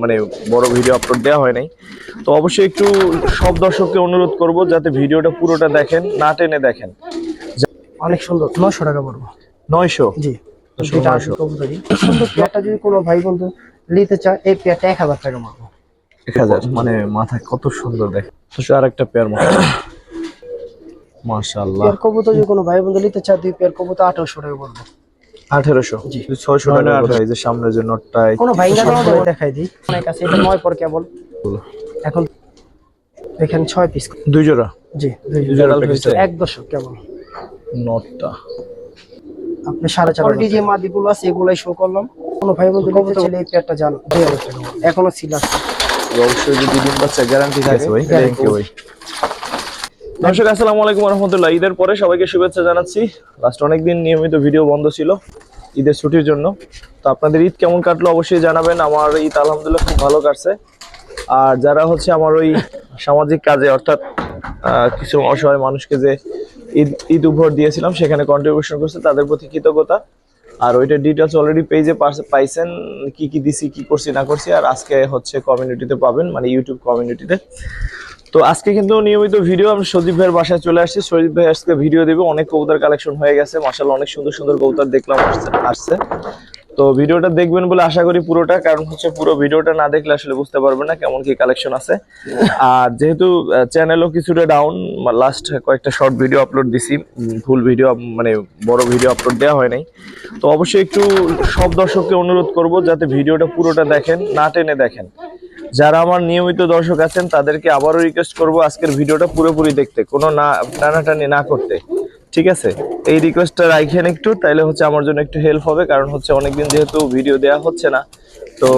মানে বড় video upload দেওয়া হয় নাই। তো অবশ্যই একটু সব দর্শককে অনুরোধ করব যাতে ভিডিওটা পুরোটা দেখেন না টেনে দেখেন। অনেক সুন্দর। নশো টাকা পড়ব। নয়শো? জি। পেয়ারটা যদি কোনো ভাই বন্ধু নিতে চায় এই পেয়ারটা এক হাজার টাকা মারবো। এক হাজার মানে মাথায় কত সুন্দর দেখ। আর একটা পেয়ার মাশাআল্লাহ। পেয়ার কবুতর যদি কোনো ভাই বন্ধু নিতে চায় দুই পেয়ার কবুতর আঠারোশো টাকা পড়ব। আঠেরোশো। ছয়শো টাকা এই যে সামনের যে নোটটায় কোনো ভাই না দেখাই দিই। অনেক আছে এটা নয় পর কেবল। এখন দেখেন ছয় পিস দুই জোড়া? জি দুই দুই জোড়া। এক দশক কেবল। নোটটা। আপনি সাড়ে চার অলরেডি যে মাদিগুলো আছে এগুলাই শো করলাম। কোনো ভাই বন্ধু নিতে চাইলে এই পেয়ারটা জান। এখনও আছে। অবশ্যই যদি ডিম বাচ্চা গ্যারান্টি থাকে ভাই। থ্যাংক ইউ ভাই দর্শক, আসসালামু আলাইকুম রহমতুল্লাহ। ঈদের পরে সবাইকে শুভেচ্ছা জানাচ্ছি। লাস্ট অনেকদিন নিয়মিত ভিডিও বন্ধ ছিল ঈদের ছুটির জন্য। তো আপনাদের ঈদ কেমন কাটলো অবশ্যই জানাবেন। আমার ঈদ আলহামদুলিল্লাহ খুব ভালো কাটছে। আর যারা হচ্ছে আমার ওই সামাজিক কাজে, অর্থাৎ কিছু অসহায় মানুষকে যে ঈদ ঈদ উপহার দিয়েছিলাম, সেখানে কন্ট্রিবিউশন করছে, তাদের প্রতি কৃতজ্ঞতা। আর ওইটার ডিটেলস অলরেডি পেজে পাইছেন, কি কি দিছি, কি করছি, না করছি, আর আজকে হচ্ছে কমিউনিটিতে পাবেন মানে ইউটিউব কমিউনিটিতে তো আজকে কিন্তু নিয়মিত ভিডিও আমি সজীব ভাইয়ের বাসায় চলে আসছি। সজীব ভাই আজকে ভিডিও দেবে। অনেক কবুতর কালেকশন হয়ে গেছে। মাসাল্লাহ অনেক সুন্দর সুন্দর কবুতর দেখলাম আসছে- তো ভিডিওটা দেখবেন বলে আশা করি পুরোটা, কারণ হচ্ছে পুরো ভিডিওটা না দেখলে আসলে বুঝতে পারবেন না কেমন কি কালেকশন আছে। আর যেহেতু চ্যানেলও কিছুটা ডাউন লাস্ট কয়েকটা শর্ট ভিডিও আপলোড দিছি। ফুল ভিডিও মানে বড় ভিডিও আপলোড দেওয়া হয় নাই। তো অবশ্যই একটু সব দর্শককে অনুরোধ করব যাতে ভিডিওটা পুরোটা দেখেন, না টেনে দেখেন। যারা আমার নিয়মিত দর্শক আছেন তাদেরকে আবারও রিকোয়েস্ট করব আজকের ভিডিওটা পুরোপুরি দেখতে কোনো না টানাটানি না করতে। ঠিক আছে? এই রিকোয়েস্টটা রাখেন একটু তাইলে হচ্ছে আমার জন্য একটু হেল্প হবে কারণ হচ্ছে অনেকদিন যেহেতু ভিডিও দেওয়া হচ্ছে না তো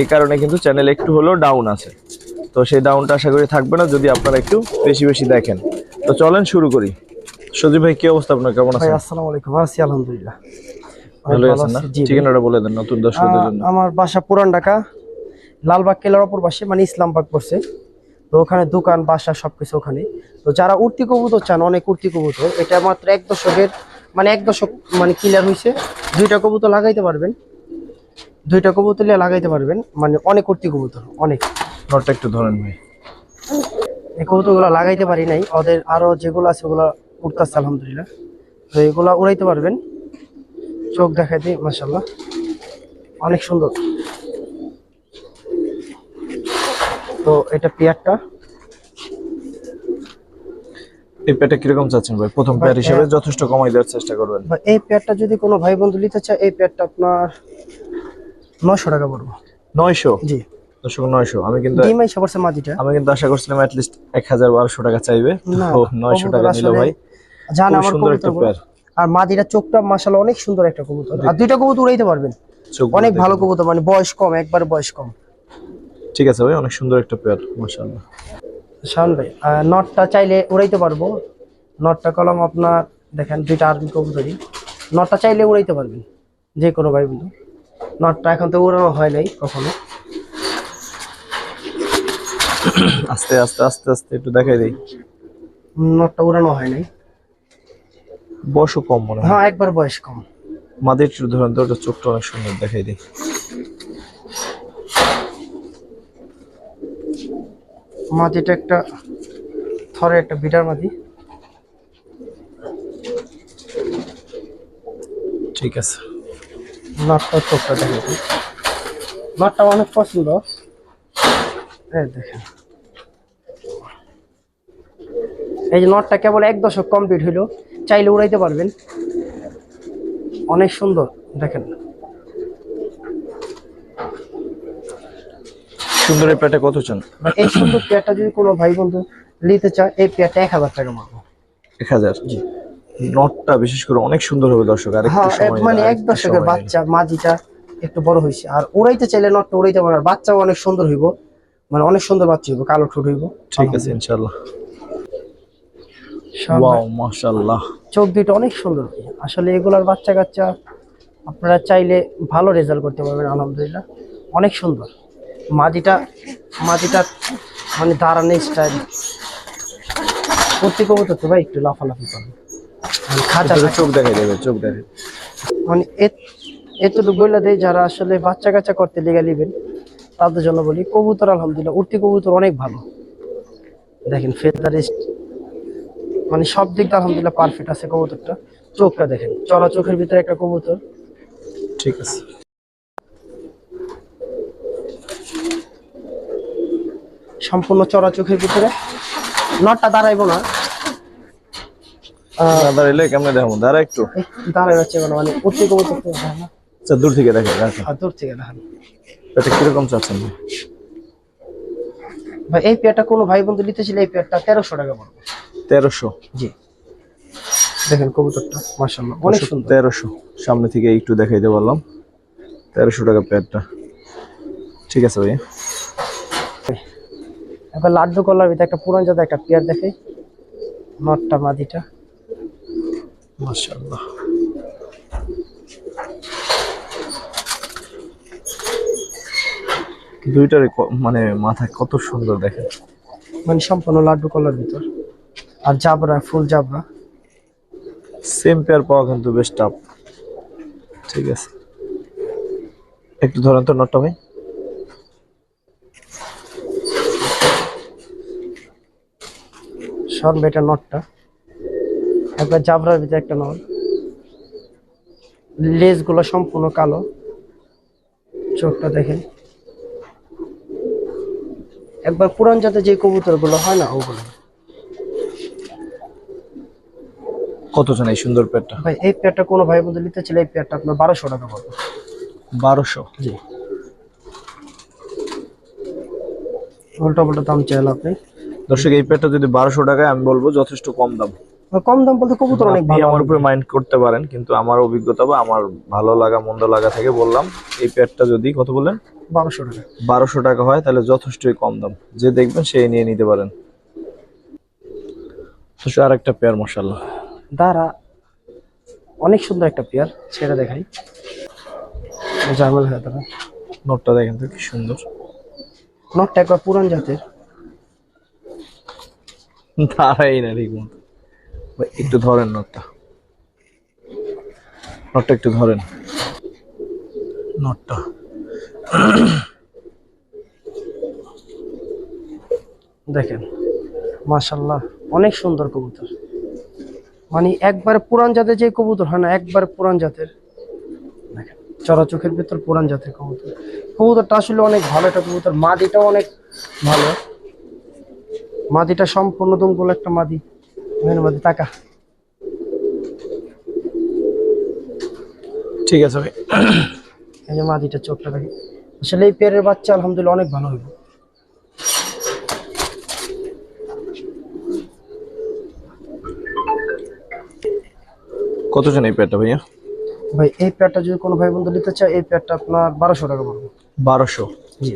এই কারণে কিন্তু চ্যানেল একটু হলেও ডাউন আছে। তো সেই ডাউনটা আশা করি থাকবে না যদি আপনারা একটু বেশি বেশি দেখেন। তো চলেন শুরু করি। সজীব ভাই কি অবস্থা আপনার? কেমন আছেন? আসসালামু আলাইকুম। আছি আলহামদুলিল্লাহ। ভালো আছেন না। ঠিকানাটা বলে দেন নতুন দর্শকদের জন্য। আমার বাসা পুরান ঢাকা। লালবাগ কেলার অপর পাশে মানে ইসলামবাগ পড়ছে। তো ওখানে দোকান বাসা সবকিছু ওখানে। তো যারা উর্তি কবুতর চান অনেক উর্তি কবুতর এটা মাত্র এক দশকের মানে এক দশক মানে ক্লিয়ার হয়েছে দুইটা কবুতর লাগাইতে পারবেন। দুইটা কবুতর লাগাইতে পারবেন। মানে অনেক উর্তি কবুতর অনেক। নটটা একটু ধরেন ভাই। এই কবুতরগুলো লাগাইতে পারি নাই। ওদের আরও যেগুলো আছে ওগুলো উঠতেছে আলহামদুলিল্লাহ। তো এগুলা উড়াইতে পারবেন। চোখ দেখাইতে মাসাল্লাহ অনেক সুন্দর। তো এটা পেয়ারটা? এই কীরকম চাচ্ছেন ভাই? প্রথম পেয়ার হিসেবে যথেষ্ট কমাই দেওয়ার চেষ্টা করবেন। এই পেয়ারটা যদি কোনো ভাই বন্ধু নিতে চায় এই পেয়ারটা আপনার নশো টাকা পড়ব। নয়শো? জি। দর্শক নয়শো। আমি কিন্তু ডিমাই সবার মাটিটা। আমি কিন্তু আশা করছিলাম অ্যাটলিস্ট এক হাজার বারোশো টাকা চাইবে। তো নয়শো টাকা নিল ভাই। জান আমার সুন্দর একটা পেয়ার। আর মাদিটা চোখটা অনেক সুন্দর একটা কবুতর। আর দুইটা কবুতর উড়াইতে পারবেন। অনেক ভালো কবুতর মানে বয়স কম একবার বয়স কম। ঠিক আছে ভাই অনেক সুন্দর একটা পেয়ার মাশাআল্লাহ। শাওন ভাই নটটা চাইলে উড়াইতে পারব। নটটা কলম আপনার দেখেন দুইটা আর্মি কবুতরই। নটটা চাইলে উড়াইতে পারবেন যে কোনো ভাই বন্ধু। নটটা এখন তো উড়ানো হয় নাই কখনো। আস্তে আস্তে আস্তে আস্তে একটু দেখাই দেই। নটটা উড়ানো হয় নাই। বয়সও কম মনে হয়। হ্যাঁ একবার বয়স কম। মাদের ধরেন তো ওটা চোখটা অনেক সুন্দর দেখাই দেই। মাটিটা একটা থরে একটা বিটার মাটি। ঠিক আছে। নটটা চোখটা দেখেন। নটটা অনেক পছন্দ। এই দেখেন। এই যে নটটা কেবল এক দশক কমপ্লিট হইল চাইলে উড়াইতে পারবেন। অনেক সুন্দর দেখেন। সুন্দর এই পেটে কত চান? আর এই সুন্দর পেয়ারটা যদি কোনো ভাই বন্ধু নিতে চায় এই পেয়ারটা এক হাজার টাকা মারবো এক হাজার? জি। নটটা বিশেষ করে অনেক সুন্দর হবে দর্শক আর একটু হ্যাঁ সময় এক- মানে এক দশকের বাচ্চা মাঝিটা একটু বড় হয়েছে। আর উড়াইতে চাইলে নটটা উড়াইতে পারে আর বাচ্চাও অনেক সুন্দর হইব। মানে অনেক সুন্দর বাচ্চা হইব কালো ঠোঁট হইব। ঠিক আছে ইনশাআল্লাহ। ওয়াও মাশাআল্লাহ। চোখ দুটো অনেক সুন্দর। আসলে এগুলার বাচ্চা কাচ্চা আপনারা চাইলে ভালো রেজাল্ট করতে পারবেন আলহামদুলিল্লাহ। অনেক সুন্দর। মাদিটা মাদিটা মানে দাঁড়ানো স্টাইল প্রত্যেক কবুতর তো ভাই একটু লাফালাফি করে। মানে খাঁচা চোখ দেবে চোখ দেখাই মানে এত- এতটুকু বলে দেয় যারা আসলে বাচ্চা কাচ্চা করতে লেগে নিবেন তাদের জন্য বলি কবুতর আলহামদুলিল্লাহ উঠতি কবুতর অনেক ভালো। দেখেন ফেদারিস্ট মানে সব দিক দিয়ে আলহামদুলিল্লাহ পারফেক্ট আছে কবুতরটা। চোখটা দেখেন চলা চোখের ভিতরে একটা কবুতর। ঠিক আছে। সম্পূর্ণ চড়া চোখের ভিতরে। নটটা দাঁড়াইবো না। দাঁড়াইলে কেমনে দেখাবো? দাঁড়া একটু। দাঁড়াই যাচ্ছে কোনো? মানে হয় আচ্ছা দূর থেকে দেখে আর দূর থেকে দেখান এটা কীরকম চাচ্ছেন? ভাই? ভাই এই পেয়ারটা কোনো ভাই বন্ধু নিতে ছিল এই পেয়ারটা তেরোশো টাকা পড়বে। তেরোশো? জি। দেখেন কবুতরটা মাশাআল্লাহ অনেক সুন্দর। তেরোশো। সামনে থেকে একটু দেখাইতে পারলাম। তেরোশো টাকা প্যাডটা ঠিক আছে ভাই। এখন লাড্ডু কলার ভিতরে একটা পুরান জাতের একটা পেয়ার দেখে। নটটা মাদিটা। মাশাআল্লাহ। দুইটারে মানে মাথায় কত সুন্দর দেখে মানে সম্পূর্ণ লাড্ডু কলার ভিতর। আর জাবরা ফুল জাবরা। সেম পেয়ার পাওয়া কিন্তু বেশ টাফ ঠিক আছে। একটু ধরেন তো নটটা ভাই। সর এটা নটটা। একবার জাবরার ভিতরে একটা নট লেজগুলো সম্পূর্ণ কালো। চোখটা দেখেন। একবার পুরান জাতের যে কবুতরগুলো হয় না ওগুলো। কত জান এই সুন্দর পেয়ারটা ভাই এই পেয়ারটা কোনো ভাই বন্ধু নিতে চাইলে এই পেয়ারটা আপনার বারোশো টাকা পড়বে। বারোশো? জি। উল্টো পাল্টা দাম চাইলে আপনি দর্শক এই পেয়ারটা যদি বারোশো টাকায় আমি বলব যথেষ্ট কম দাম। কম দাম বলতে কবুতর অনেক ভালো আমার উপরে মাইন্ড করতে পারেন কিন্তু আমার অভিজ্ঞতা বা আমার ভালো লাগা মন্দ লাগা থেকে বললাম এই পেয়ারটা যদি কত বললেন? বারোশো টাকা। বারোশো টাকা হয় তাহলে যথেষ্টই কম দাম। যে দেখবেন সেই নিয়ে নিতে পারেন। আর একটা পেয়ার মশাল্লাহ দাঁড়া অনেক সুন্দর একটা পেয়ার ছেড়ে দেখাই। জার্মাল হয়ে দাঁড়া। নোটটা দেখেন তো কি সুন্দর। নটটা একবার পুরান জাতের। দাঁড়াই না ভাই, একটু ধরেন নোটটা। নোটটা একটু ধরেন। নোটটা। দেখেন মাশাল্লাহ অনেক সুন্দর কবুতর। মানে একবার পুরান জাতের যে কবুতর হয় না একবার পুরান জাতের। দেখেন চড়া চোখের ভিতর পুরান জাতের কবুতর। কবুতরটা আসলে অনেক ভালো একটা কবুতর মাদিটাও অনেক ভালো। মাদিটা সম্পূর্ণ দুমগুলো একটা মাদি। এখানে মাদি টাকা ঠিক আছে ভাই। এই যে মাদিটা চোখটা দেখে আসলে এই পেয়ারের বাচ্চা আলহামদুলিল্লাহ অনেক ভালো হইব কতজন এই পেয়ারটা ভাইয়া? ভাই এই পেয়ারটা যদি কোনো ভাই বন্ধু নিতে চায় এই পেয়ারটা আপনার বারোশো টাকা পড়বে। বারোশো। জি।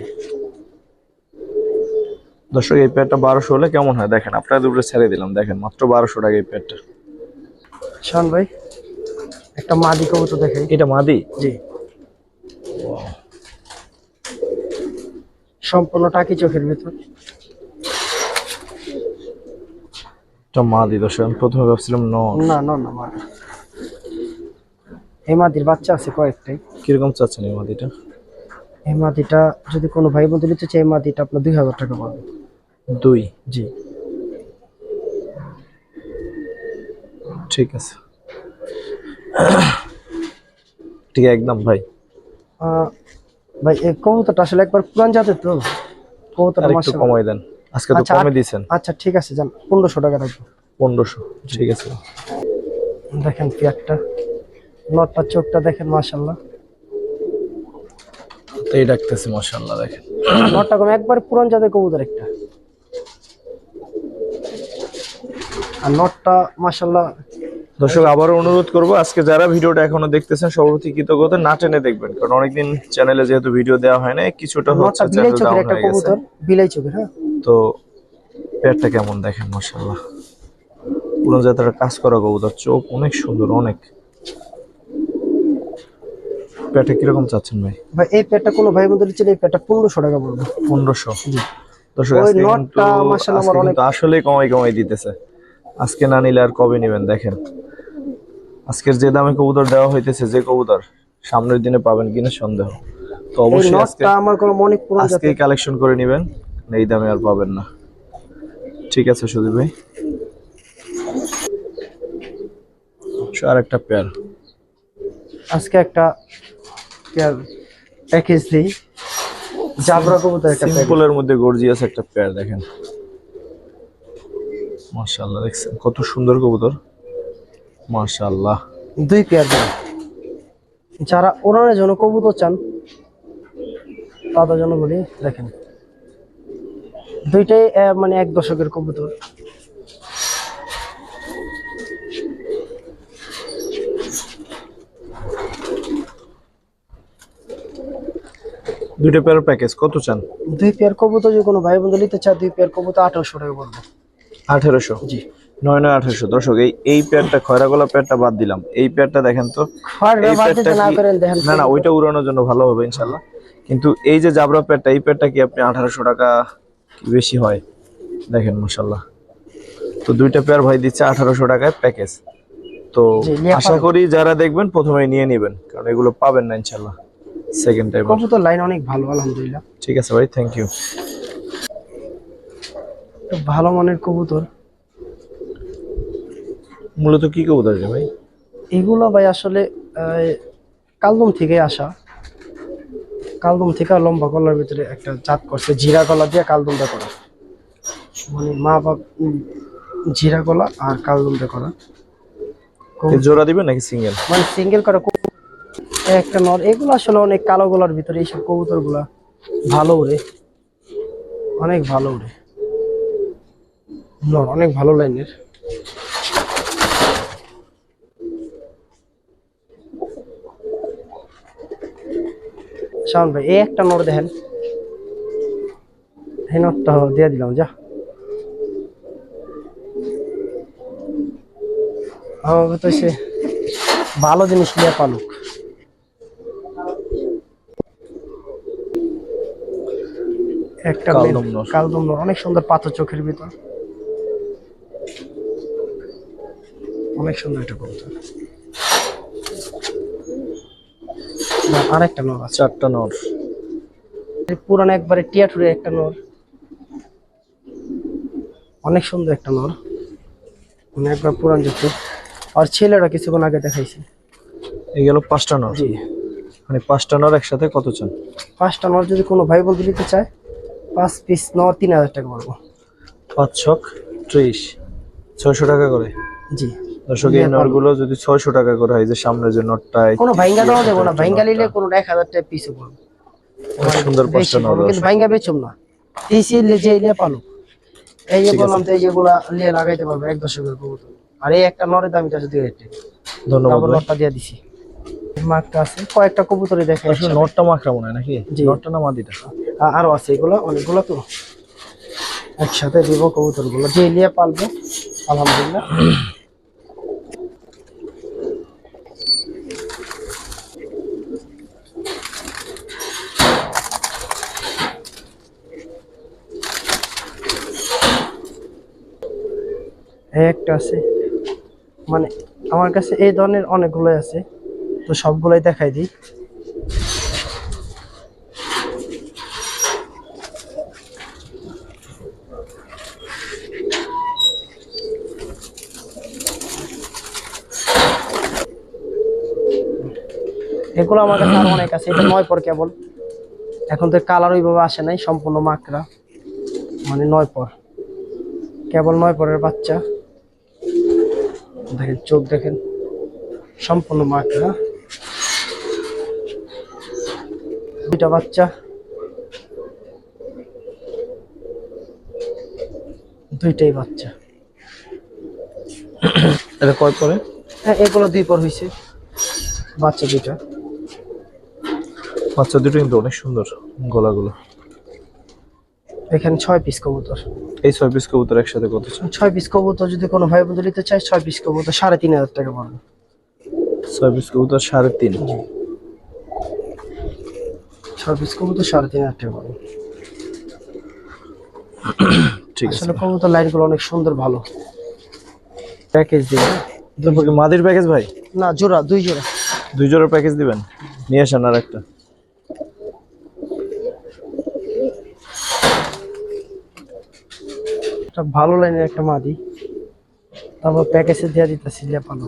দর্শক এই পেয়ারটা বারোশো হলে কেমন হয়? দেখেন আপনাদের উপরে ছেড়ে দিলাম। দেখেন মাত্র বারোশো টাকা এই পেয়ারটা শান ভাই একটা মাদি কবুতর দেখেন এটা মাদি? জি। সম্পূর্ণ টাকি চোখের ভিতর। এটা মাদি দর্শক আমি প্রথমে ভাবছিলাম ন না না না মা এই মাদির বাচ্চা আছে কয়েকটাই। কীরকম চাচ্ছেন এই মাদিটা? এই মাদিটা যদি কোনো ভাই বন্ধু নিতে চায় এই মাদিটা আপনার দুই হাজার টাকা পড়বে। দুই? জি। ঠিক আছে। ঠিক আছে, একদম ভাই। ভাই এই কবুতরটা আসলে একবার পুরান জাতের তো। কবুতরটা একটু কমাই দেন। আজকে তো আচ্ছা, কমে দিয়েছেন আচ্ছা ঠিক আছে যান পনেরোশো টাকা রাখব। পনেরোশো ঠিক আছে। দেখেন পেয়ারটা। নটটা চোখটা দেখেন মাশাল্লাহ তো এই ডাকতেছে মাশাল্লাহ দেখেন। নটটা কোনো একবার পুরান জাতের কবুতর একটা। আর নটটা মাশাল্লাহ দর্শক আবারও অনুরোধ করব আজকে যারা ভিডিওটা এখনও দেখতেছেন সর্বপ্রতি কৃতজ্ঞতা না টেনে দেখবেন কারণ অনেকদিন চ্যানেলে যেহেতু ভিডিও দেওয়া হয় না কিছুটা হচ্ছে বিলাই চ্যানেল চোখের ডাউন একটা হয়ে গেছে। কবুতর বিলাই চোখের হ্যাঁ। তো পেয়ারটা কেমন দেখেন মাশাল্লাহ পুরো যাত্রার কাজ করা কবুতর চোখ অনেক সুন্দর অনেক। পেয়ারটা কীরকম চাচ্ছেন ভাই? ভাই এই পেয়ারটা কোনো ভাই বন্ধু নিচ্ছে এই পেয়ারটা পনেরোশো টাকা পড়বে। পনেরোশো? আজকে অনেক- আসলে কমাই কমাই দিতেছে। আজকে না নিলে আর কবে নেবেন দেখেন। আজকের যে দামে কবুতর দেওয়া হইতেছে যে কবুতর সামনের দিনে পাবেন কিনা সন্দেহ। তো অবশ্যই আজকে আমার কোনো মনে যাতে আজকেই কালেকশন করে নেবেন এই দামে আর পাবেন না। ঠিক আছে সুদীপ ভাই। আর একটা পেয়ার আজকে একটা প্যাকেজ দিই। জাবরা কবুতর একটা সিম্পলের মধ্যে গর্জিয়াস একটা পেয়ার দেখেন। মাশাআল্লাহ দেখছেন? কত সুন্দর কবুতর। মাশাআল্লাহ। দুই পেয়ার দেন যারা ওনার জন্য কবুতর চান তাদের জন্য বলি দেখেন। দুইটাই মানে এক দশকের কবুতর। দুইটা পেয়ার প্যাকেজ কত চান? দুই পেয়ার কবুতর যে কোনো ভাই বন্ধু নিতে চায় দুই পেয়ার কবুতর আঠারোশো টাকা পড়বে। আঠেরোশো? জি। নয় নয় আঠারোশো। দর্শক এই এই পেয়ারটা খয়রা গলা পেয়ারটা বাদ দিলাম। এই পেয়ারটা দেখেন তো না না না ওইটা উড়ানোর জন্য ভালো হবে ইনশাল্লাহ কিন্তু এই যে জাবরা পেয়ারটা এই পেয়ারটা কি আপনি আঠারোশো টাকা বেশি হয়? দেখেন মাসাল্লাহ তো দুইটা পেয়ার ভাই দিচ্ছে আঠারোশো টাকায় প্যাকেজ তো আশা করি যারা দেখবেন প্রথমে নিয়ে নেবেন কারণ এগুলো পাবেন না ইনশাল্লাহ সেকেন্ড টাইম কবুতর লাইন অনেক ভালো আলহামদুলিল্লাহ। ঠিক আছে ভাই থ্যাংক ইউ ভালো মানের কবুতর। মূলত কি কবুতর রে ভাই? এগুলো ভাই আসলে কালদম থেকে আসা। কালদম থেকে লম্বা গলার ভিতরে একটা জাত করছে জিরা গলা দিয়ে কালদমটা করা। মানে মা বাপ জিরা গলা আর কালদমটা করা। জোড়া দিবে নাকি সিঙ্গেল মানে সিঙ্গেল করা একটা নর, এগুলো আসলে অনেক কালো গলার ভিতরে, এইসব কবুতরগুলা ভালো উড়ে। অনেক ভালো উড়ে। নর, অনেক ভালো লাইনের। শাওন ভাই, এই একটা নর দেখেন। এই দিয়ে দিলাম, যা। আমাকে তো সে ভালো জিনিস নিয়ে পালুক। একটা কালদম নর। কালদম নর অনেক সুন্দর পাথর চোখের ভিতর। অনেক সুন্দর একটা কবুতর। না, আরেকটা নর আছে। চারটা নর। পুরানো একবারে একটা নর। অনেক সুন্দর একটা নর। মানে একবার পুরান যুক্ত। আর ছেলেরা কিছুক্ষণ আগে দেখাইছে। এই গেল পাঁচটা নর। জি। মানে পাঁচটা নর একসাথে কত চান? পাঁচটা নর যদি কোনো ভাই বন্ধু নিতে চায় পাঁচ পিস নর তিন হাজার টাকা পড়ব। পাঁচ ছক ত্রিশ। ছয়শো টাকা করে? জি। দর্শক এই নরগুলো যদি ছয়শো টাকা করে হয় যে সামনে যে নটটা কোনো ভাইঙ্গা দেওয়া যাব না। ভাইঙ্গা নিলে কোনো এক হাজার টাকা পিসে পড়বে। সুন্দর পাঁচটা নর কিন্তু ভাইঙ্গা বেচুম না। এই সে যে ইলে পালো এই যে বললাম তো এই যেগুলা নিয়ে লাগাইতে পারবে এক দশকের কবুতর। আর এই একটা নরের দাম এটা যদি ধন্যবাদ নটটা দিয়ে দিছি। মাকটা আছে। কয়েকটা কবুতরে দেখে আসলে নটটা মাখরা মনে হয় নাকি। নটটা না মাদিটা? আরও আছে এগুলো অনেকগুলো তো। একসাথে দিব কবুতরগুলো যে নিয়ে পালবে আলহামদুলিল্লাহ। একটা আছে। মানে আমার কাছে এই ধরনের অনেকগুলোই আছে। তো সবগুলাই দেখাই দিই। এগুলো আমার কাছে আরও অনেক আছে, এটা নয় পর কেবল। এখন তো কালার ওইভাবে আসে নাই, সম্পূর্ণ মাকড়া। মানে নয় পর। কেবল নয় পরের বাচ্চা। দেখেন, চোখ দেখেন। সম্পূর্ণ মাকড়া। দুইটা বাচ্চা। দুইটাই বাচ্চা। এটা কয় পরে? হ্যাঁ এগুলো দুই পর হয়েছে বাচ্চা দুইটা। বাচ্চা দুটো কিন্তু অনেক সুন্দর গলাগুলো। এখানে ছয় পিস কবুতর। এই ছয় পিস কবুতর একসাথে কত ছয় পিস কবুতর যদি কোনো ভাই বন্ধু নিতে চায় ছয় পিস কবুতর সাড়ে তিন হাজার টাকা পড়বে। ছয় পিস কবুতর সাড়ে তিন। সার্ভিস কবুতর সাড়ে তিন হাজার টাকা ঠিক আছে। আসলে তো লাইনগুলো অনেক সুন্দর ভালো। প্যাকেজ দিবেন মাদির প্যাকেজ ভাই? না জোড়া দুই জোড়া। দুই জোড়ার প্যাকেজ দিবেন? নিয়ে আসেন আর একটা ভালো লাইনের একটা মাদি। তারপর প্যাকেজে দেওয়া দিতেছি লেপানো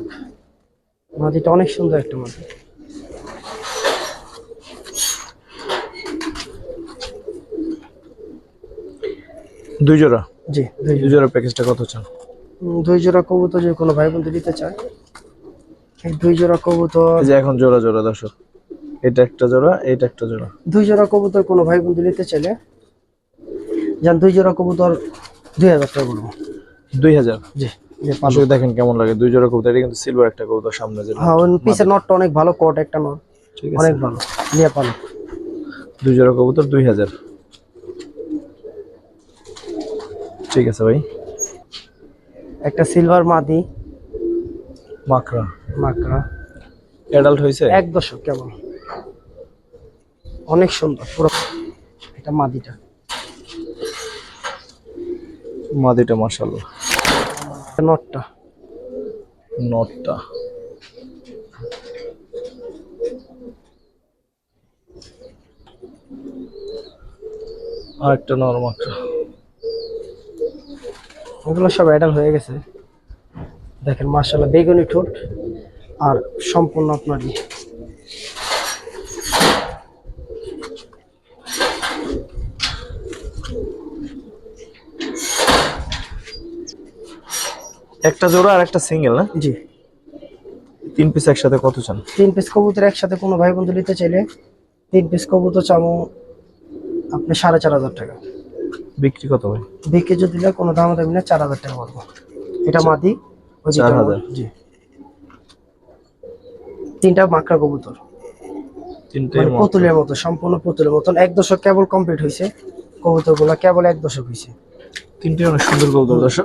মাদিটা অনেক সুন্দর একটা মাদি। দুই জোড়া? জি দুই জোড়া। প্যাকেজটা কত চান? দুই জোড়া কবুতর যদি কোনো ভাই বন্ধু নিতে চায় দুই জোড়া কবুতর যে এখন জোড়া জোড়া দর্শক। এটা একটা জোড়া এটা একটা জোড়া। দুই জোড়া কবুতর কোনো ভাই বন্ধু নিতে চাইলে যান দুই জোড়া কবুতর দুই হাজার টাকা বলব। দুই হাজার? জি পালক দেখেন কেমন লাগে। দুই জোড়া কবুতর এটা কিন্তু সিলভার একটা কবুতর সামনে হ্যাঁ পিসের নটটা অনেক ভালো কোট একটা নট অনেক ভালো নিয়ে পালক দুই জোড়া কবুতর দুই হাজার। ঠিক আছে ভাই। একটা সিলভার মাদি। মাকড়া। মাকড়া। অ্যাডাল্ট হয়েছে? এক দশক কেমন অনেক সুন্দর পুরো এটা মাদিটা। মাদিটা মাশাল্লাহ নটটা। নটটা। আর একটা নর মাকড়া। এগুলো সব অ্যাডাল হয়ে গেছে। দেখেন মার্শাল্লাহ বেগুনি ঠোঁট আর সম্পূর্ণ আপনারই একটা জোড়া আর একটা সিঙ্গেল না? জি। তিন পিস একসাথে কত চান? তিন পিস কবুতর একসাথে কোনো ভাই বন্ধু নিতে চাইলে তিন পিস কবুতর চামো আপনি সাড়ে চার হাজার টাকা। বিক্রি কত ভাই বিকে যদি দিলে কোনো দাম দামি না চার হাজার টাকা পড়ব এটা মাদি ওই যে চার হাজার? জি। তিনটা মাকড়া কবুতর। তিনটে মানে পুতুলের মতো সম্পূর্ণ পুতুলের মতন। এক দশক কেবল কমপ্লিট হয়েছে কবুতরগুলা কেবল এক দশক হয়েছে তিনটে অনেক সুন্দর কবুতর দর্শক।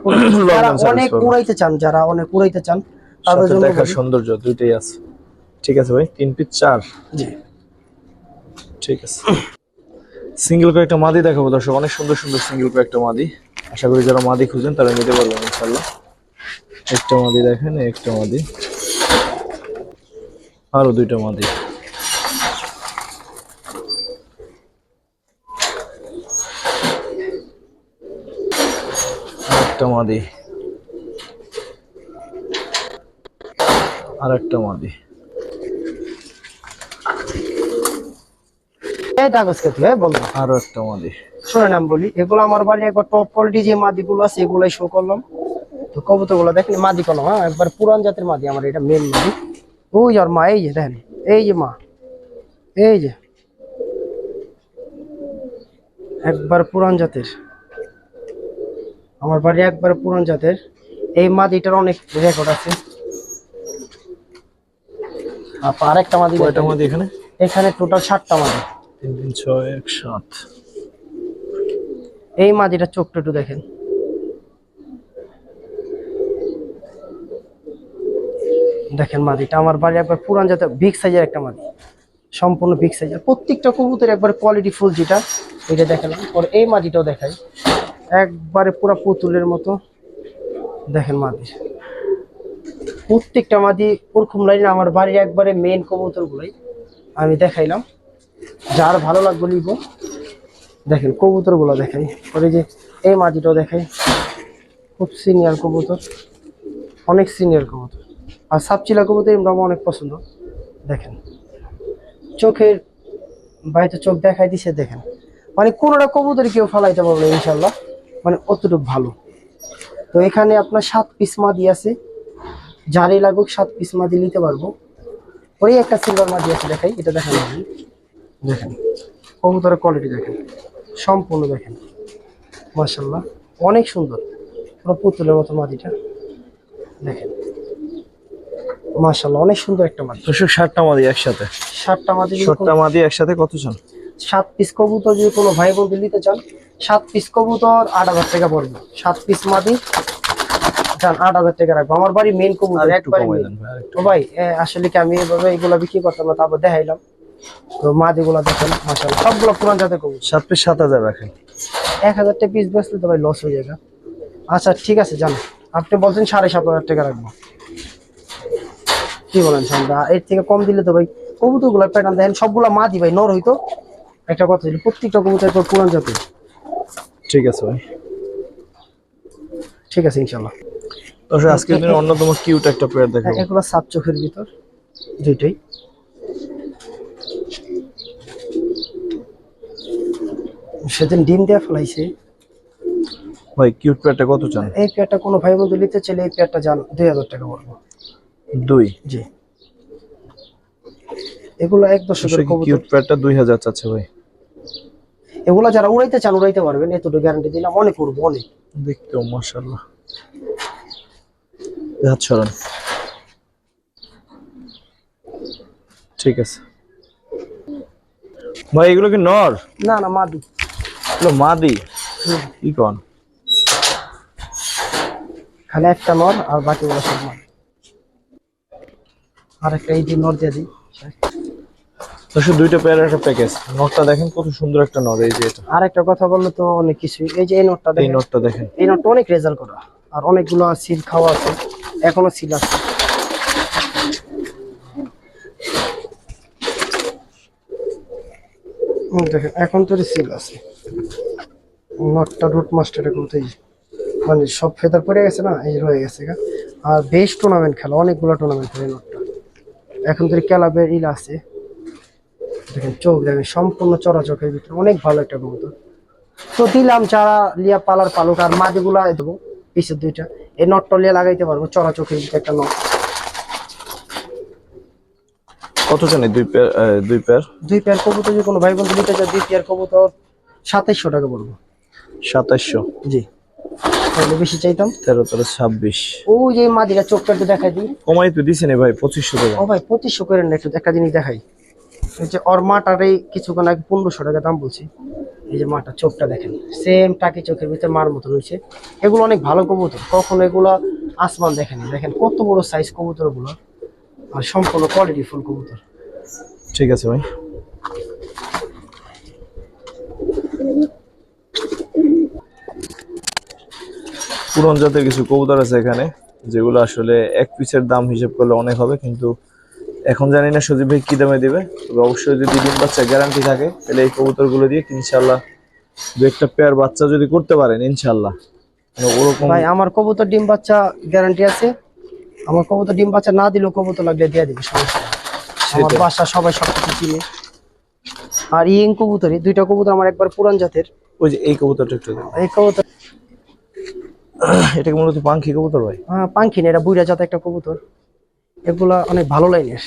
যারা অনেক। উড়াইতে চান যারা অনেক উড়াইতে চান তাদের জন্য বলি- সৌন্দর্য দুইটাই আছে। ঠিক আছে ভাই তিন পিস চার। জি। ঠিক আছে। সিঙ্গেল কয়েকটা মাদি দেখাবো দর্শক, অনেক সুন্দর সুন্দর সিঙ্গেল কয়েকটা মাদি। আশা করি যারা মাদি খুঁজেন তারা নিতে পারবেন ইনশাল্লাহ একটা মাদি দেখেন, একটা মাদি। আরও দুইটা মাদি। একটা মাদি। আর একটা মাদি। কাগজ কে তুই বলব আরও একটা মাদি। বলি এগুলো আমার বাড়ি একবার টপ কোয়ালিটি যে মাদিগুলো আছে এগুলাই শো করলাম। তো দেখেন মাদি হ্যাঁ একবার পুরান জাতের মাদি আমার এটা মেন মাদি। ওই আর মা এই যে দেখেন এই যে মা এই যে। একবার পুরান জাতের। আমার বাড়ি একবার পুরান জাতের। এই মাদিটার অনেক রেকর্ড আছে। আর একটা মাদি কয়টা মাদি এখানে? এখানে টোটাল সাতটা মাদি। তিন তিন, ছয়, এক, সাত। এই মাদিটা চোখটা একটু দেখেন। দেখেন মাদিটা আমার বাড়ি একবার পুরান জাতের বিগ সাইজের একটা মাদি সম্পূর্ণ বিগ সাইজের প্রত্যেকটা কবুতর একবার কোয়ালিটি ফুল যেটা, এটা দেখালাম। পরে এই মাদিটাও দেখাই। একবারে পুরো পুতুলের মতো। দেখেন মাদি প্রত্যেকটা মাদি ওরকম লাইন আমার বাড়ির একবারে মেন কবুতর গুলোই আমি দেখাইলাম। যার ভালো লাগবে নিব। দেখেন কবুতরগুলো দেখাই। পরে যে এই মাটিটাও দেখাই। খুব সিনিয়র কবুতর। অনেক সিনিয়র কবুতর। আর সাপচিলা কবুতর এমনি আমার অনেক পছন্দ। দেখেন। চোখের বাড়িতে চোখ দেখাই দিছে, দেখেন। মানে কোনোটা কবুতরই কেউ ফেলাইতে পারবে না ইনশাল্লাহ মানে অতটুকু ভালো। তো এখানে আপনার সাত পিস মাদি আছে। যারই লাগুক সাত পিস মাদি নিতে পারব। ওই একটা সিলভার মাদি আছে, দেখাই। এটা দেখেন। দেখেন কবুতরের কোয়ালিটি দেখেন সম্পূর্ণ দেখেন মাশাল্লাহ অনেক সুন্দর পুরো পুতুলের মতো মাদিটা দেখেন মাশাল্লাহ অনেক সুন্দর একটা মাদি দর্শক ষাটটা মাদি একসাথে। সাতটা মাদি ষাটটা মাদি একসাথে কত চান? সাত পিস কবুতর যদি কোনো ভাই বন্ধু নিতে চান সাত পিস কবুতর আট হাজার টাকা পড়বে। সাত পিস মাদি যান আট হাজার টাকা রাখব। আমার বাড়ি মেন কবুতর একবারে ভাই আসলে কি আমি এভাবে এগুলা বিক্রি করতাম না তারপর দেখাইলাম। তো মাদিগুলা দেখেন মাশাল্লাহ সবগুলো পুরান জাতের কবুতর। সাত পিস সাত হাজার রাখেন। এক হাজার টাকা পিস বেচলে তো ভাই লস হয়ে যাবে। আচ্ছা ঠিক আছে জান। আপনি বলছেন সাড়ে সাত হাজার টাকা রাখব। কি বলেন সন্ধ্যা এর থেকে কম দিলে তো ভাই কবুতরগুলা প্যাটার্ন দেখেন সবগুলা ভাই নর হইতো। একটা কথা ছিল প্রত্যেকটা কবুতর একবার পুরান জাতের। ঠিক আছে ভাই। ঠিক আছে ইনশাল্লাহ দর্শক আজকের দিনে অন্যতম কিউট একটা পেয়ার হ্যাঁ, দেখাবো। এগুলো সাত চোখের ভিতর দুইটাই। সেদিন ডিম দেওয়া ফেলাইছে। ভাই কিউট পেয়ারটা কত চান? এই পেয়ারটা কোনো ভাই বন্ধু নিতে চাইলে এই পেয়ারটা যান দুই হাজার টাকা পড়ব। দুই? জি। এগুলো এক দশকের কবুতর। কিউট পেয়ারটা দুই হাজার চাচ্ছে ভাই? এগুলো যারা উড়াইতে চান উড়াইতে পারবেন এতটুকু গ্যারান্টি দিলাম অনেক উড়বো অনেক। দেখতেও মাশাআল্লাহ। হাত সরান। ঠিক আছে। ভাই এগুলো কি নর? না না মাদি। মাদি। কি কন? খালি একটা নর আর বাকিগুলো সব মাদি আর একটা এই যে নর দিয়ে দিই দর্শক দুইটা পেয়ার একটা প্যাকেজ নটটা দেখেন কত সুন্দর একটা নর এই যে এটা। আর একটা কথা বললে তো অনেক কিছু। এই যে এই নটটা এই দেখেন। নটটা দেখেন। এই নটটা অনেক রেজাল্ট করা। আর অনেকগুলো সিল খাওয়া আছে। এখনও সিল আছে। দেখেন এখন তো সিল আছে। নটটা রুট মাস্টারের কোথায় মানে সব ফেদার পড়ে গেছে না এই রয়ে গেছে গা। আর বেশ টুর্নামেন্ট খেলা অনেকগুলো টুর্নামেন্ট খেলে নটটা। এখন তো ক্যালাবের ইল আছে। দেখেন চোখ দেখেন সম্পূর্ণ চরাচকের ভিতরে অনেক ভালো একটা কবুতর। তো দিলাম যারা লিয়া পালার পালুক আর মাঝেগুলা দেবো পিছের দুইটা। এই নটটা লিয়া লাগাইতে পারব চড়া চোখের ভিতরে একটা নট। কত জানি দুই পেয়ার দুই পেয়ার দুই পেয়ার কবুতর যদি কোনো ভাই বন্ধু নিতে চায় দুই পেয়ার কবুতর। সাতাইশশো টাকা পড়ব। সাতাশশো জি। তাহলে বেশি চাইতাম। তেরো তেরো ছাব্বিশ। যে মাদিরা চোখটা একটু দেখাই দিই। কমাই তো দিছে ভাই পঁচিশশো টাকা। ও ভাই পঁচিশশো করে না একটু একটা জিনিস দেখাই। এই যে ওর মাটার কিছুক্ষণ আগে পনেরোশো টাকা দাম বলছি। এই যে মাটা চোখটা দেখেন সেম টাকি চোখের ভিতরে মার মতো রয়েছে এগুলো অনেক ভালো কবুতর কখনো এগুলো আসমান দেখেনি। দেখেন কত বড় সাইজ কবুতরগুলো আর সম্পূর্ণ কোয়ালিটি ফুল কবুতর। ঠিক আছে ভাই। পুরন জাতের কিছু কবুতর আছে এখানে যেগুলো আসলে এক পিসের দাম হিসেব করলে অনেক হবে কিন্তু এখন জানি না সজীব ভাই কি দামে দিবে। তবে অবশ্যই যদি ডিম বাচ্চা গ্যারান্টি থাকে তাহলে এই কবুতরগুলো দিয়ে ইনশাল্লাহ দু একটা পেয়ার বাচ্চা যদি করতে পারেন ইনশাল্লাহ মানে ওরকম ভাই আমার কবুতর ডিম বাচ্চা গ্যারান্টি আছে। আমার কবুতর ডিম বাচ্চা না দিলেও কবুতর লাগলে দিয়ে দিবে সমস্যা। আমার বাসা সবাই সব কিছু চিনে আর ইং কবুতরই দুইটা কবুতর আমার একবার পুরান জাতের। ওই যে এই কবুতরটা একটু এই কবুতর এটাকে মূলত পাঙ্খি কবুতর ভাই? হ্যাঁ পাঙ্খি না, এটা বুইরা জাত একটা কবুতর। এগুলা অনেক ভালো লাইনের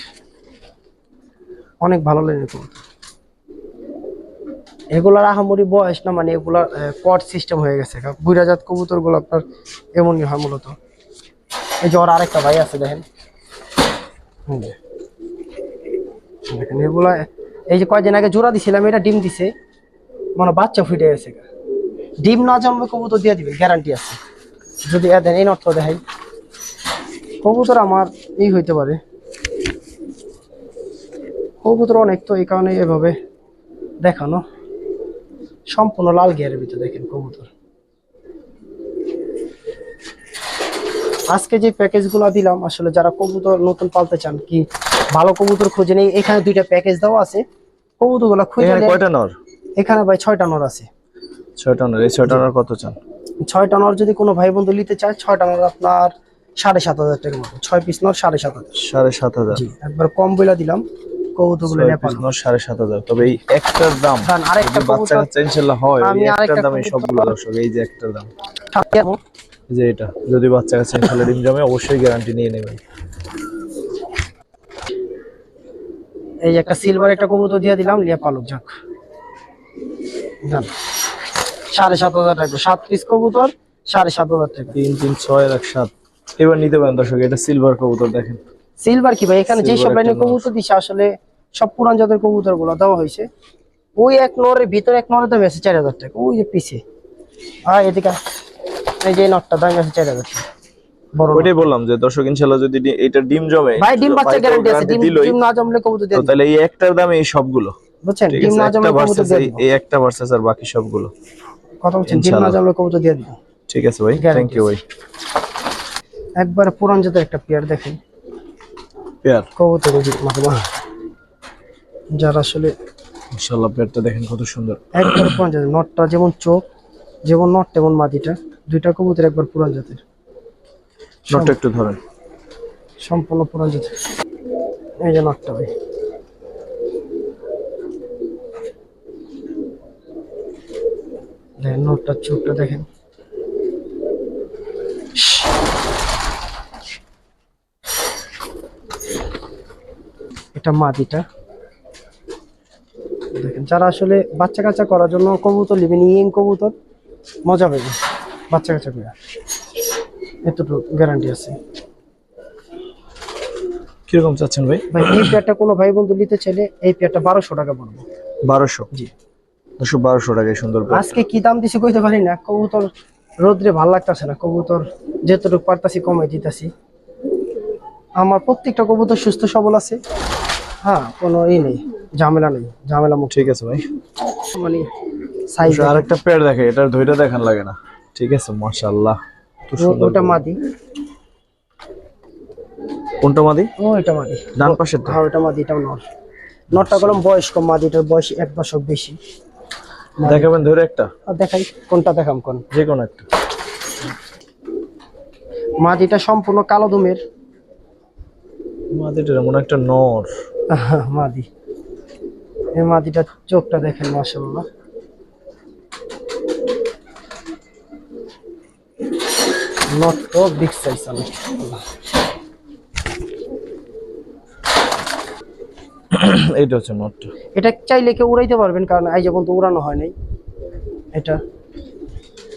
অনেক ভালো লাইনের কবুতর। এগুলার আহামরি বয়স না মানে এগুলার পট সিস্টেম হয়ে গেছে। বুইরা জাত কবুতরগুলো আপনার এমনই হয় মূলত। এই যে ওর আরেকটা ভাই আছে, দেখেন। দেখেন, এগুলা, এই যে কয়দিন আগে জোড়া দিছিলাম, এটা ডিম দিছে। মানে বাচ্চা ফুটে গেছে। ডিম না জন্মে কবুতর দিয়ে দিবে গ্যারান্টি আছে। যদি দেন এই নর্থ দেখাই কবুতর আমার এই হইতে পারে। কবুতর অনেক তো এই কারণে এভাবে দেখানো। সম্পূর্ণ লাল গিয়ারের ভিতরে দেখেন কবুতর। আজকে যে প্যাকেজগুলো দিলাম আসলে যারা কবুতর নতুন পালতে চান কি ভালো কবুতর খুঁজে নেই এখানে দুইটা প্যাকেজ দেওয়া আছে। কবুতরগুলো খুঁজে। কয়টা নর? এখানে ভাই ছয়টা নর আছে। ছয়টা নর। এই ছয়টা নর কত চান? ছয়টা টানার যদি কোনো ভাই বন্ধু নিতে চায় ছয়টা নর আপনার সাড়ে সাত হাজার টাকার মতো ছয় পিস নর সাড়ে সাত হাজার। সাড়ে সাত হাজার। একবার কম বইলা দিলাম কৌতুকগুলো ছয় নেপাল। নর সাড়ে সাত হাজার। তবে এই একটার দাম আরেকটা বাচ্চা কবুতর- কাচ্চা ইনশাল্লাহ হয় আমি এই একটার আরেকটা দামে সবগুলো দর্শক এই যে একটার দাম। যে এটা যদি বাচ্চা কাচ্চা ইনশাল্লাহ ডিম জমে অবশ্যই গ্যারান্টি নিয়ে নেবেন। এই একটা সিলভার একটা কবুতর দিয়ে দিলাম লিয়া পালক যাক। সাড়ে সাত হাজার টাকা। সাত পিস কবুতর সাড়ে সাত হাজার টাকা। তিন তিন ছয় এক সাত। এবার নিতে পারেন দর্শক এটা সিলভার কবুতর দেখেন। সিলভার কি ভাই? এখানে যে সব লাইনের কবুতর দিছে আসলে সব পুরান জাতের কবুতরগুলো দেওয়া হয়েছে। ওই এক নরের ভিতরে এক নরের দাম আছে চার হাজার টাকা। ওই যে পিছে। আর এদিকে এই যে নটটা দাম আছে চার হাজার টাকা। ওইটাই বললাম যে দর্শক ইনশাল্লাহ যদি এটা ডিম জমে ভাই ডিম বাচ্চা গ্যারান্টি আছে। ডিম ডিম না জমলে কবুতর তাহলে এই একটার দামে এই সবগুলো। বুঝছেন? ডিম না একটা জমলে কবুতর ভার্সেস এই একটা ভার্সেস আর বাকি সবগুলো। কথা বলছেন ডিম না ইনশাআল্লাহ। জমলে কবুতর দিয়ে দিবে। ঠিক আছে ভাই থ্যাংক ইউ ভাই একবার পুরান জাতের একটা পেয়ার দেখেন। পেয়ার? কবুতর মাথা যারা আসলে ইনশাল্লাহ পেয়ারটা দেখেন কত সুন্দর। একবার পুরান জাতের নটটা যেমন চোখ যেমন নট তেমন মাদিটা দুইটা কবুতর একবার পুরান জাতের। নটটা একটু ধরেন। সম্পূর্ণ পুরান জাতের। এই যে নটটা ভাই। দেখেন নটটার চোখটা দেখেন। এটা মাদিটা দেখেন যারা আসলে বাচ্চা কাচ্চা করার জন্য কবুতর নেবেন ইয়েং কবুতর মজা পাবে। বাচ্চা কাচ্চা করে এতটুকু গ্যারান্টি আছে। কীরকম চাচ্ছেন ভাই? ভাই এই পেয়ারটা কোনো ভাই বন্ধু নিতে চাইলে এই পেয়ারটা বারোশো টাকা পড়ব। বারোশো? জি। দুশো বারোশো টাকায় সুন্দর। আজকে কি দাম দিছি কইতে পারি না। কবুতর রোদ্রে ভালো লাগতাছে না। কবুতর যেতটুকু পারতাছি কমাই দিতাছি। আমার প্রত্যেকটা কবুতর সুস্থ সবল আছে। হ্যাঁ কোনো ই নেই ঝামেলা নেই ঝামেলা মুখ ঠিক আছে ভাই। মানে সাইজ আর একটা পেয়ার দেখে এটার ধৈর্য দেখান লাগে না। ঠিক আছে মাশাআল্লাহ। খুব সুন্দর ওটা মাদি। কোনটা মাদি? ও এটা মাদি। ডান পাশের তো হ্যাঁ ওটা মাদি এটাও নর। নরটা করলাম বয়স কম মাদিটার বয়স এক দশক বেশি। দেখাবেন ধরে একটা? আর দেখাই কোনটা দেখাম কোন? যে কোনো একটা। মাদিটা সম্পূর্ণ কালো দুমের মাদিটার এমন একটা নর। মাদি এই মাদিটার চোখটা দেখেন মাসাল্লাহ নট তো বিগ সাইজ আমি এইটা হচ্ছে নটটা। এটা চাইলে কেউ উড়াইতে পারবেন কারণ আই যেমন তো উড়ানো হয় নাই। এটা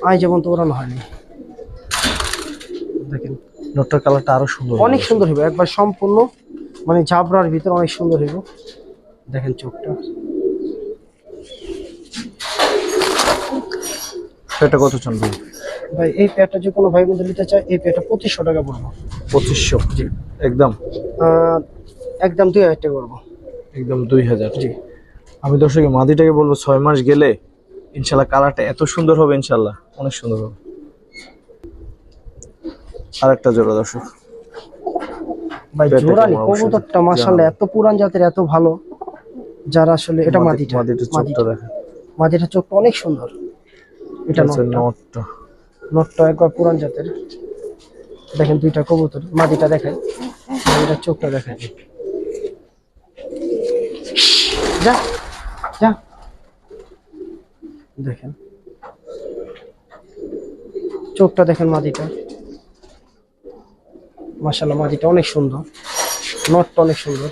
আই যেমন তো উড়ানো হয় নাই। দেখেন নটটার কালারটা আরও সুন্দর অনেক সুন্দর হইব একবার সম্পূর্ণ মানে ঝাবড়ার ভিতর অনেক সুন্দর হইব। দেখেন চোখটা। এটা কত চান ভাই? ভাই এই পেয়ারটা যে কোনো ভাই বন্ধু নিতে চায় এই পেয়ারটা পঁচিশশো টাকা পড়ব। পঁচিশশো? একদম? একদম দুই হাজার টাকা করব একদম দুই হাজার। জি। আমি দর্শক মাদিটাকে বলব ছয় মাস গেলে ইনশাল্লাহ কালারটা এত সুন্দর হবে ইনশাল্লাহ। অনেক সুন্দর হবে। আর একটা জোড়া দর্শক। ভাই কবুতরটা মাশাআল্লাহ এত পুরান জাতের এত ভালো। যারা আসলে এটা মাদিটা। মাদিটা চোখটা দেখেন। মাদিটা চোখটা অনেক সুন্দর। এটা নটটা। নটটা। নটটা একবার পুরান জাতের। দেখেন দুইটা কবুতর। মাদিটা দেখেন মাদিটার চোখটা দেখেন যা যা। দেখেন। চোখটা দেখেন মাদিটা মাশাল্লাহ মাদিটা অনেক সুন্দর। নটটা অনেক সুন্দর।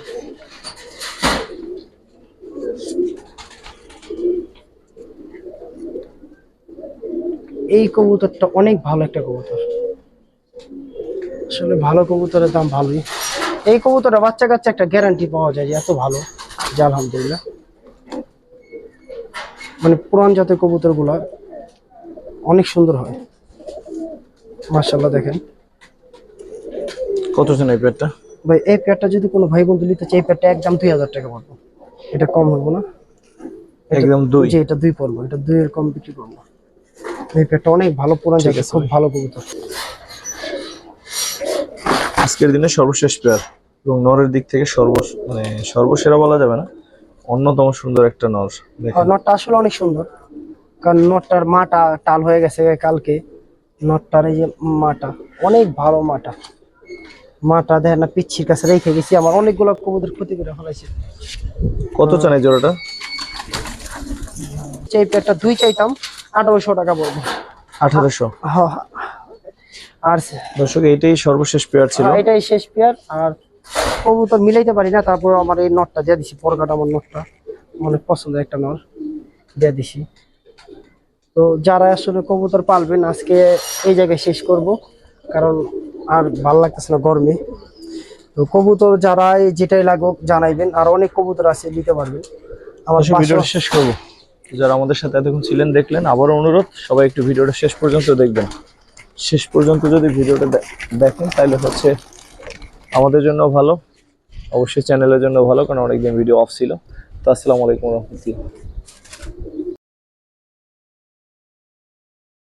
এই কবুতরটা অনেক ভালো একটা কবুতর। আসলে ভালো কবুতরের দাম ভালোই। এই কবুতরটা বাচ্চা কাচ্চা একটা গ্যারান্টি পাওয়া যায় যে এত ভালো। যে আলহামদুলিল্লাহ। মানে পুরান জাতের কবুতরগুলা অনেক সুন্দর হয়। মার্শাল্লাহ দেখেন। কত জন এই পেয়ারটা? ভাই এই প্যাডটা যদি কোনো ভাই বন্ধু নিতে চাই এই প্যাডটা একদম দুই হাজার টাকা পড়ব। এটা কম হব না। একদম দুই? জি এটা দুই পড়ব। এটা দুইয়ের কম বিক্রি করব। এই প্যাডটা অনেক ভালো পুরান আছে খুব ভালো কবুতর। আজকের দিনে সর্বশেষ পেয়ার। এবং নরের দিক থেকে সর্ব মানে সর্বসেরা বলা যাবে না অন্যতম সুন্দর একটা নর দেখেন। নটটা আসলে অনেক সুন্দর। কারণ নটটার মাটা টাল হয়ে গেছে কালকে নটটার এই যে মাটা অনেক ভালো মাটা। মাটা দেখেন না পিচ্ছির কাছে রেখে গেছি আমার অনেকগুলো কবুতর ক্ষতি করে ফেলাইছে। কত চান এই জোড়াটা? এই পেটটা দুই চাইতাম আঠারোশো টাকা পড়ব আঠারোশো? হ- হ। আর দর্শক এইটাই সর্বশেষ পেয়ার ছিল। আর এটাই শেষ পেয়ার আর কবুতর মিলাইতে পারি না তারপর আমার এই নটটা দিয়ে দিছি পরকাটা আমার নটটা। অনেক পছন্দের একটা নট দিয়ে দিছি। তো যারা আসলে কবুতর পালবেন আজকে এই জায়গায় শেষ করব কারণ আর ভালো লাগতেছে না গরমে। তো কবুতর যারা যেটাই লাগুক জানাইবেন আর অনেক কবুতর আছে দিতে পারবেন। আমার ভিডিওটা শেষ করব। যারা আমাদের সাথে এতক্ষণ ছিলেন দেখলেন আবারও অনুরোধ সবাই একটু ভিডিওটা শেষ পর্যন্ত দেখবেন। শেষ পর্যন্ত যদি ভিডিওটা দেখেন তাহলে হচ্ছে আমাদের জন্য ভালো। অবশ্যই চ্যানেলের জন্য ভালো কারণ অনেকদিন ভিডিও অফ ছিল। তো আসসালামু আলাইকুম রহমতুল্লাহ।